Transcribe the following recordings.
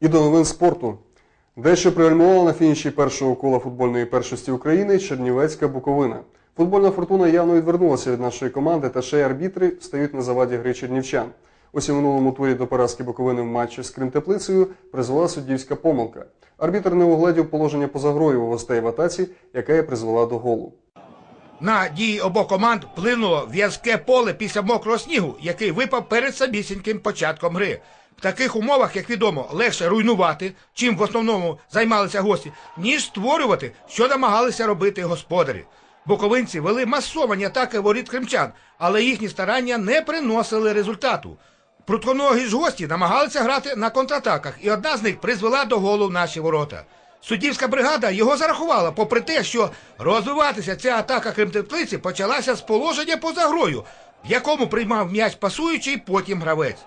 І до новин спорту. Дещо приальмувала на фініші першого кола футбольної першості України Чернівецька Буковина. Футбольна фортуна явно відвернулася від нашої команди, та ще й арбітри стають на заваді гри чернівчан. Ось в минулому турі до поразки Буковини в матчі з Кримтеплицею призвела суддівська помилка. Арбітр не угледів положення поза грою у гостей в атаці, яка і призвела до голу. На дії обох команд вплинуло в'язке поле після мокрого снігу, який випав перед самісіньким початком гри. Таких умовах, як відомо, легше руйнувати, чим в основному займалися гості, ніж створювати, що намагалися робити господарі. Буковинці вели масовані атаки воріт кримчан, але їхні старання не приносили результату. Прутконогі ж гості намагалися грати на контратаках, і одна з них призвела до голу наші ворота. Суддівська бригада його зарахувала, попри те, що розвиватися ця атака кримтеплиці почалася з положення поза грою, в якому приймав м'яч пасуючий потім гравець.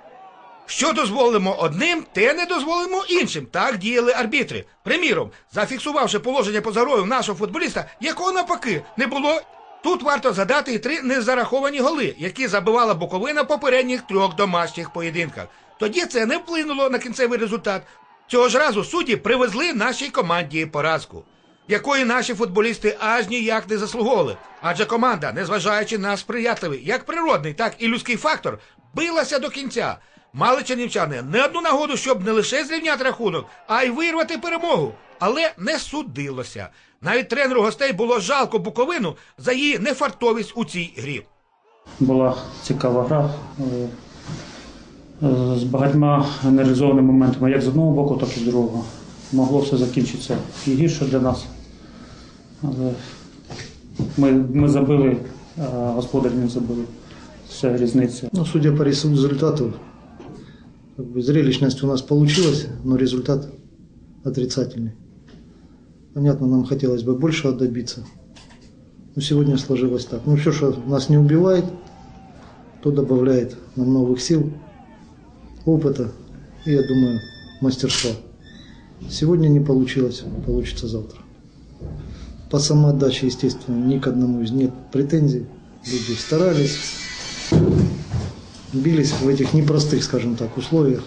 Що дозволимо одним, те не дозволимо іншим. Так діяли арбітри. Приміром, зафіксувавши положення поза грою нашого футболіста, якого навпаки не було. Тут варто згадати і три незараховані голи, які забивала Буковина попередніх трьох домашніх поєдинках. Тоді це не вплинуло на кінцевий результат. Цього ж разу судді привезли нашій команді поразку, якої наші футболісти аж ніяк не заслуговували. Адже команда, незважаючи на сприятливий як природний, так і людський фактор, билася до кінця. Мали чернівчани не одну нагоду, щоб не лише зрівняти рахунок, а й вирвати перемогу. Але не судилося. Навіть тренеру гостей було жалко Буковину за її нефартовість у цій грі. Була цікава гра е, з багатьма нереалізованими моментами, як з одного боку, так і з другого. Могло все закінчитися і гірше для нас. Але ми, ми забили, а господарі не забили. Це різниця. Ну, судя по рез- результату, как бы зрелищность у нас получилась, но результат отрицательный. Понятно, нам хотелось бы большего добиться. Но сегодня сложилось так. Ну, все, что нас не убивает, то добавляет нам новых сил, опыта и, я думаю, мастерства. Сегодня не получилось, получится завтра. По самоотдаче, естественно, ни к одному из нет претензий. Люди старались, бились в этих непростых, скажем так, условиях.